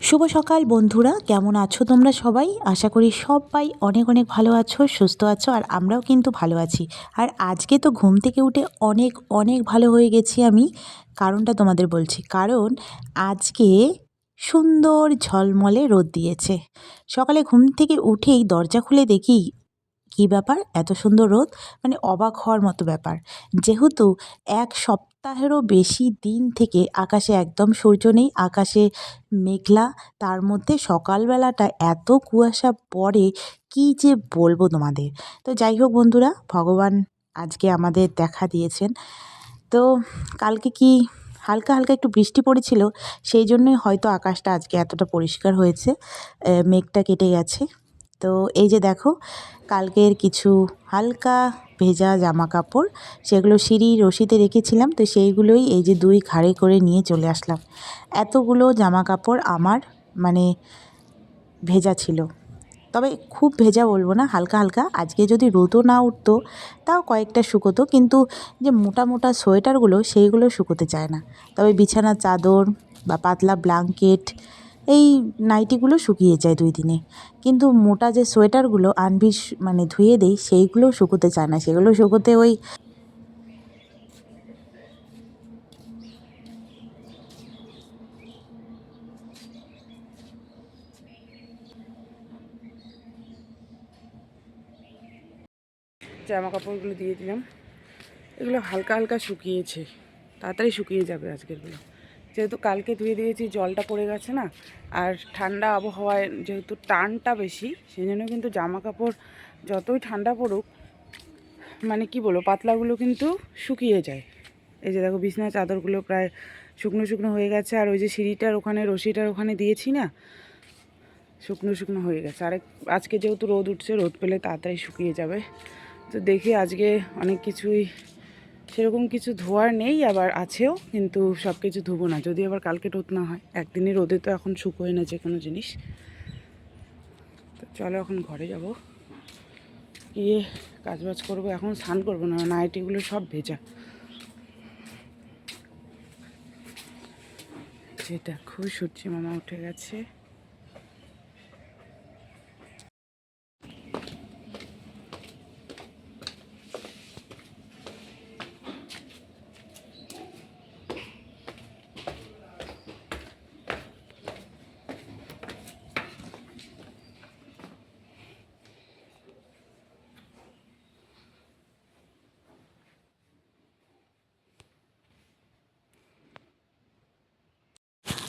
শুভ সকাল বন্ধুরা, কেমন আছো তোমরা সবাই? আশা করি সবাই অনেক অনেক ভালো আছো, সুস্থ আছো, আর আমরাও কিন্তু ভালো আছি। আর আজকে তো ঘুম থেকে উঠে অনেক অনেক ভালো হয়ে গেছি আমি, কারণটা তোমাদের বলছি। কারণ আজকে সুন্দর ঝলমলে রোদ দিয়েছে। সকালে ঘুম থেকে উঠেই দরজা খুলে দেখি কী ব্যাপার? এত সুন্দর রোদ? মানে অবাক হওয়ার মতো ব্যাপার। যেহেতু এক সপ্তাহেরও বেশি দিন থেকে আকাশে একদম সূর্য নেই, আকাশে মেঘলা, তার মধ্যে সকালবেলাটা এত কুয়াশা পড়ে, কী যে বলব তোমাদের? তো যাই হোক বন্ধুরা, ভগবান আজকে আমাদের দেখা দিয়েছেন। তো কালকে কি হালকা হালকা একটু বৃষ্টি পড়েছিল, সেই জন্যই হয়তো আকাশটা আজকে এতটা পরিষ্কার হয়েছে মেঘটা কেটে গেছে। তো এই যে দেখো, কালকের কিছু হালকা ভেজা জামা কাপড় সেগুলো সিঁড়ি রশিতে রেখেছিলাম, তো সেইগুলোই এই যে দুই ঘাড়ে করে নিয়ে চলে আসলাম। এতগুলো জামা কাপড় আমার মানে ভেজা ছিল। তবে খুব ভেজা বলব না, হালকা হালকা। আজকে যদি রোদও না উঠতো, তাও কয়েকটা শুকোতো, কিন্তু যে মোটা মোটা সোয়েটারগুলো, সেইগুলো শুকোতে চায় না। তবে বিছানার চাদর বা পাতলা ব্ল্যাঙ্কেট এই নাইটিগুলো শুকিয়ে যায় দুই দিনে। কিন্তু মোটা যে সোয়েটারগুলো আনবি মানে ধুয়ে দেই, সেইগুলো শুকোতে চায় না। সেগুলো শুকোতে ওই জামা কাপড়গুলো দিয়ে দিলাম। এগুলো হালকা হালকা শুকিয়েছে। তাড়াতাড়ি শুকিয়ে যাবে আজকেরগুলো। যেহেতু কালকে ধুয়ে দিয়েছি, জলটা পড়ে গেছে না, আর ঠান্ডা আবহাওয়ায় যেহেতু টানটা বেশি সেই জন্য কিন্তু জামা কাপড় যতই ঠান্ডা পড়ুক মানে কি বলব, পাতলাগুলো কিন্তু শুকিয়ে যায়। এই যে দেখো বিছনার চাদরগুলো প্রায় শুকনো শুকনো হয়ে গেছে, আর ওই যে সিঁড়িটার ওখানে, রশিটার ওখানে দিয়েছি না, শুকনো শুকনো হয়ে গেছে। আরেক, আজকে যেহেতু রোদ উঠছে, রোদ পেলে তাড়াতাড়ি শুকিয়ে যাবে। তো দেখি আজকে অনেক কিছুই সেরকম কিছু ধোয়ার নেই, আবার আছেও, কিন্তু সব কিছু ধুবো না। যদি আবার কালকে রোদ না হয় একদিনই রোদে তো এখন শুকোয় না যে কোনো জিনিস। তো চলো এখন ঘরে যাব। গিয়ে কাজবাজ করব, এখন স্নান করব, না নাইটিগুলো সব ভেজা। যেটা দেখো সূর্যি মামা উঠে গেছে।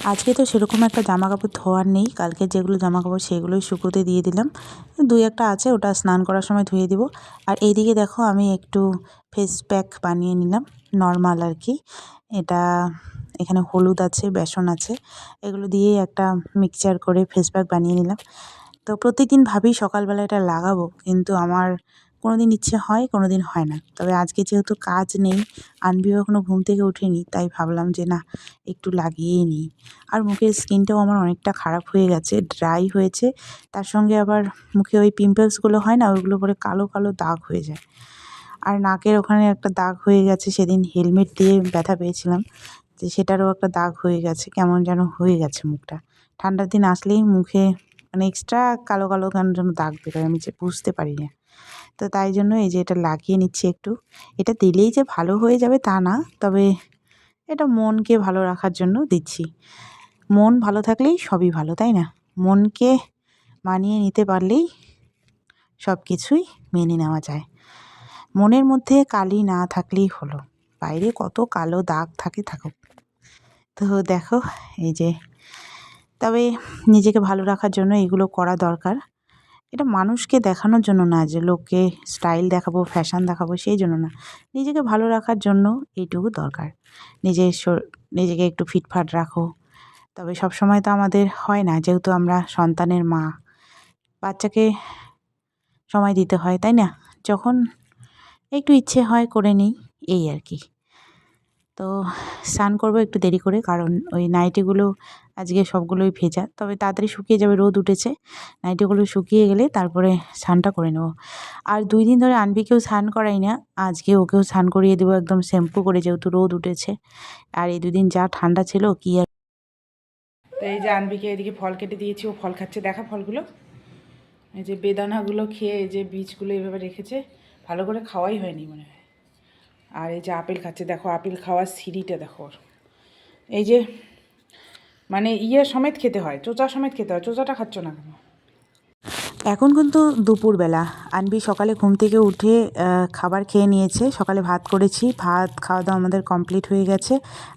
আজকে তো সেরকম একটা জামা কাপড় ধোয়ার নেই। কালকে যেগুলো জামা কাপড় সেগুলোই শুকোতে দিয়ে দিলাম। দুই একটা আছে, ওটা স্নান করার সময় ধুয়ে দিব। আর এইদিকে দেখো আমি একটু ফেস প্যাক বানিয়ে নিলাম নর্মাল আর কি। এটা এখানে হলুদ আছে, বেসন আছে, এগুলো দিয়েই একটা মিক্সচার করে ফেস প্যাক বানিয়ে নিলাম। তো প্রত্যেকদিন ভাবি সকালবেলা এটা লাগাবো, কিন্তু আমার কোনো দিন ইচ্ছে হয় কোনো দিন হয় না। তবে আজকে যেহেতু কাজ নেই আনবিও এখনও ঘুম থেকে ওঠেনি, তাই ভাবলাম যে না, একটু লাগিয়েই নিই। আর মুখের স্কিনটাও আমার অনেকটা খারাপ হয়ে গেছে, ড্রাই হয়েছে। তার সঙ্গে আবার মুখে ওই পিম্পলসগুলো হয় না, ওইগুলো পরে কালো কালো দাগ হয়ে যায়। আর নাকের ওখানে একটা দাগ হয়ে গেছে, সেদিন হেলমেট দিয়ে ব্যথা পেয়েছিলাম, যে সেটারও একটা দাগ হয়ে গেছে, কেমন যেন হয়ে গেছে মুখটা। ঠান্ডার দিন আসলেই মুখে মানে এক্সট্রা কালো কালো কেন যেন দাগ বেরোয়, আমি যে বুঝতে পারি না। তো তাই জন্য এই যে এটা লাগিয়ে নিচ্ছি একটু। এটা দিলেই যে ভালো হয়ে যাবে তা না, তবে এটা মনকে ভালো রাখার জন্য দিচ্ছি। মন ভালো থাকলেই সবই ভালো, তাই না? মনকে মানিয়ে নিতে পারলেই সব কিছুই মেনে নেওয়া যায়। মনের মধ্যে কালি না থাকলেই হলো, বাইরে কত কালো দাগ থাকে থাকুক। তো দেখো, এই যে, তবে নিজেকে ভালো রাখার জন্য এগুলো করা দরকার। এটা মানুষকে দেখানোর জন্য না যে লোককে স্টাইল দেখাবো ফ্যাশন দেখাবো, সেই জন্য না। নিজেকে ভালো রাখার জন্য এইটুকু দরকার। নিজের নিজেকে একটু ফিটফাট রাখো। তবে সব সময় তো আমাদের হয় না, যেহেতু আমরা সন্তানের মা। বাচ্চাকে সময় দিতে হয়, তাই না? যখন একটু ইচ্ছে হয় করে নিই, এই আর কি। তো স্নান করব একটু দেরি করে, কারণ ওই নাইটিগুলো আজকে সবগুলোই ভেজা। তবে তাড়াতাড়ি শুকিয়ে যাবে, রোদ উঠেছে। নাইটিগুলো শুকিয়ে গেলে তারপরে স্নানটা করে নেব। আর দুই দিন ধরে আনবিকেও স্নান করাই না, আজকে ওকেও স্নান করিয়ে দেবো একদম শ্যাম্পু করে, যেহেতু রোদ উঠেছে। আর এই দুদিন যা ঠান্ডা ছিল, কি আর তো এই যে আনবিকে এদিকে ফল কেটে দিয়েছি, ও ফল খাচ্ছে। দেখা ফলগুলো। এই যে বেদানাগুলো খেয়ে, এই যে বীজগুলো এইভাবে রেখেছে, ভালো করে খাওয়াই হয়নি মনে হয়। আর এই যে আপেল খাচ্ছে দেখো আপেল খাওয়ার সিঁড়িটা দেখো এই যে মানে ইয়ে সমেত খেতে হয় চোচা সমেত খেতে হয় চোচাটা খাচ্ছ না কেন? এখন কিন্তু দুপুরবেলা। আনবি সকালে ঘুম থেকে উঠে খাবার খেয়ে নিয়েছে। সকালে ভাত করেছি ভাত খাওয়া দাওয়া আমাদের কমপ্লিট হয়ে গেছে।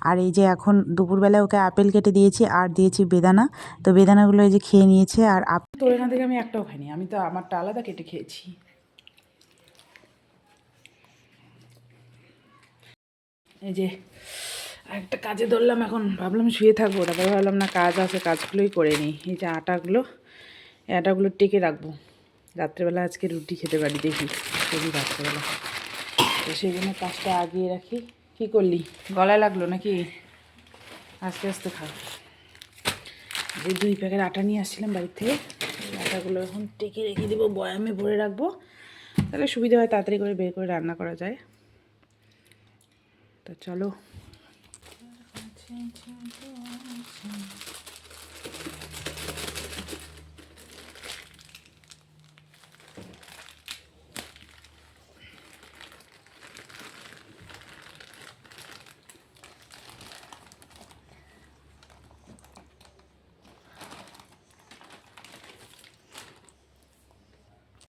আর এই যে এখন দুপুরবেলা ওকে আপেল কেটে দিয়েছি আর দিয়েছি বেদানা। তো বেদানাগুলো এই যে খেয়ে নিয়েছে আর আপ তোর এখান থেকে আমি একটাও খাইনি আমি তো আমারটা আলাদা কেটে খেয়েছি। এই যে, একটা কাজে ধরলাম এখন। ভাবলাম শুয়ে থাকব, তারপরে ভাবলাম, না, কাজ আছে, কাজগুলোই করে নিই। এই যে আটাগুলো, এই আটাগুলো টেকে রাখব। রাত্রেবেলা আজকে রুটি খেতে পারি, দেখি। যদি রাত্রেবেলা। তো সেই জন্য কাজটা আগিয়ে রাখি। কী করলি? গলায় লাগল নাকি? আস্তে আস্তে খা। যে দুই প্যাকেট আটা নিয়ে আসছিলাম বাড়ির থেকে। আটাগুলো এখন টেকে রেখে দেবো, বয়ামে ভরে রাখব। তাহলে সুবিধা হয়, তাড়াতাড়ি করে বের করে রান্না করা যায়। তো চলো।